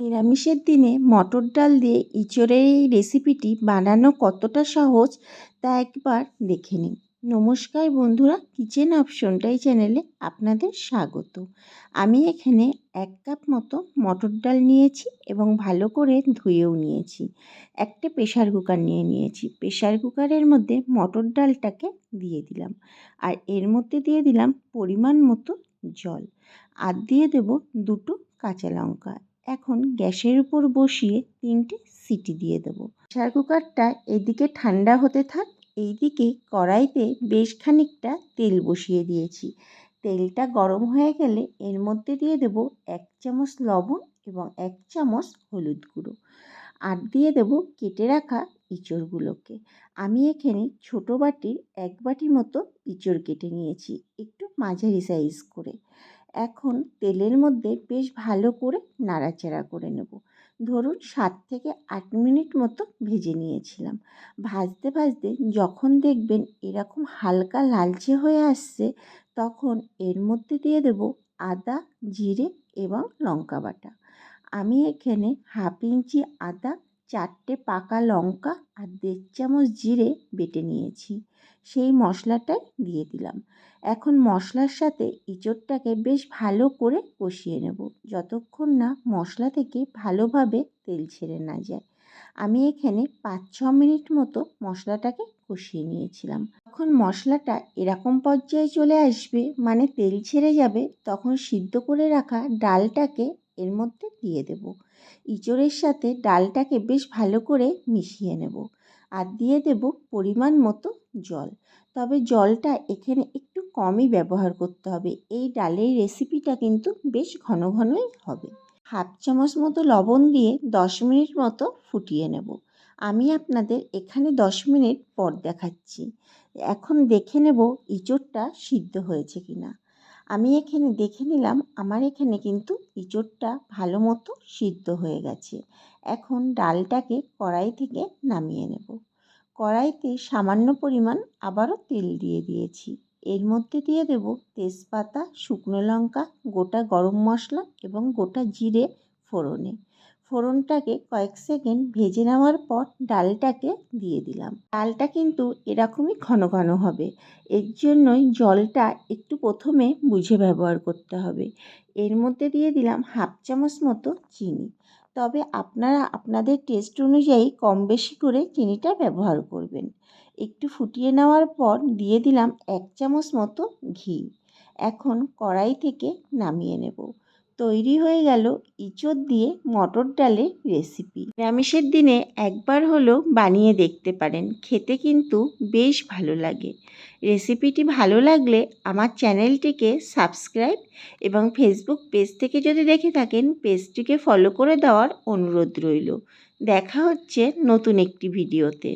নিরামিষের দিনে মটর ডাল দিয়ে ইঁচড়ের এই রেসিপিটি বানানো কতটা সহজ, তা একবার দেখে নিন। নমস্কার বন্ধুরা কিচেন অপশনটাই চ্যানেলে আপনাদের স্বাগত। আমি এখানে এক কাপ মতো মটর ডাল নিয়েছি এবং ভালো করে ধুয়েও নিয়েছি। একটা প্রেশার কুকার নিয়ে নিয়েছি। প্রেশার কুকারের মধ্যে মটর ডালটাকে দিয়ে দিলাম। আর এর মধ্যে দিয়ে দিলাম পরিমাণ মতো জল। আর দিয়ে দেব দুটো কাঁচা লঙ্কা। এখন গ্যাসের উপর বসিয়ে তিনটে সিটি দিয়ে দেবো। প্রেশার কুকারটা এদিকে ঠান্ডা হতে থাক, এইদিকে কড়াইতে বেশ খানিকটা তেল বসিয়ে দিয়েছি। তেলটা গরম হয়ে গেলে এর মধ্যে দিয়ে দেব এক চামচ লবণ এবং এক চামচ হলুদ গুঁড়ো আর দিয়ে দেব কেটে রাখা ইঁচড়গুলোকে। আমি এখানে ছোটো বাটির এক বাটি মতো ইঁচড় কেটে নিয়েছি, একটু মাঝারি সাইজ করে। এখন তেলের মধ্যে বেশ ভালো করে নাড়াচাড়া করে নেব। ধরুন সাত থেকে আট মিনিট মতো ভেজে নিয়েছিলাম। ভাজতে ভাজতে যখন দেখবেন এরকম হালকা লালচে হয়ে আসছে, তখন এর মধ্যে দিয়ে দেব আদা, জিরে এবং লঙ্কা বাটা। আমি এখানে হাফ ইঞ্চি আদা চারটে পাকা লঙ্কা আর দেড় চামচ জিরে বেটে নিয়েছি। সেই মশলাটাই দিয়ে দিলাম। এখন মশলার সাথে ইঁচড়টাকে বেশ ভালো করে কষিয়ে নেব। যতক্ষণ না মশলা থেকে ভালোভাবে তেল ছেড়ে না যায়। আমি এখানে পাঁচ, ছ মিনিট মতো মশলাটাকে কষিয়ে নিয়েছিলাম। যখন মশলাটা এরকম পর্যায়ে চলে আসবে মানে তেল ছেড়ে যাবে, তখন সিদ্ধ করে রাখা ডালটাকে এর মধ্যে দিয়ে দেব। ইঁচড়ের সাথে ডালটাকে বেশ ভালো করে মিশিয়ে নেব আর দিয়ে দেব পরিমাণ মতো জল। তবে জলটা এখানে একটু কমই ব্যবহার করতে হবে। এই ডালের রেসিপিটা কিন্তু বেশ ঘন ঘনই হবে। হাফ চামচ মতো লবণ দিয়ে দশ মিনিট মতো ফুটিয়ে নেব। আমি আপনাদের এখানে দশ মিনিট পর দেখাচ্ছি। এখন দেখে নেব ইঁচড়টা সিদ্ধ হয়েছে কি না আমি এখানে দেখে নিলাম আমার এখানে কিন্তু ইঁচড়টা ভালো মতো সিদ্ধ হয়ে গেছে। এখন ডালটাকে কড়াই থেকে নামিয়ে নেব। কড়াইতে সামান্য পরিমাণ আবারও তেল দিয়ে দিয়েছি। এর মধ্যে দিয়ে দেব তেজপাতা, শুকনো লঙ্কা, গোটা গরম মশলা এবং গোটা জিরে ফোড়নে। ফোড়নটাকে কয়েক সেকেন্ড ভেজে নেওয়ার পর ডালটাকে দিয়ে দিলাম। ডালটা কিন্তু এরকমই ঘন ঘন হবে। এর জন্যই জলটা একটু প্রথমে বুঝে ব্যবহার করতে হবে। এর মধ্যে দিয়ে দিলাম হাফ চামচ মতো চিনি। তবে আপনারা আপনাদের টেস্ট অনুযায়ী কম বেশি করে চিনিটা ব্যবহার করবেন। একটু ফুটিয়ে নেওয়ার পর দিয়ে দিলাম এক চামচ মতো ঘি। এখন কড়াই থেকে নামিয়ে নেব। তৈরি হয়ে গেল ইঁচড় দিয়ে মটর ডালের রেসিপি নিরামিষের দিনে একবার হলেও বানিয়ে দেখতে পারেন, খেতে কিন্তু বেশ ভালো লাগে। রেসিপিটি ভালো লাগলে আমার চ্যানেলটিকে সাবস্ক্রাইব এবং ফেসবুক পেজ থেকে যদি দেখে থাকেন পেজটিকে ফলো করে দেওয়ার অনুরোধ রইল। দেখা হচ্ছে নতুন একটি ভিডিওতে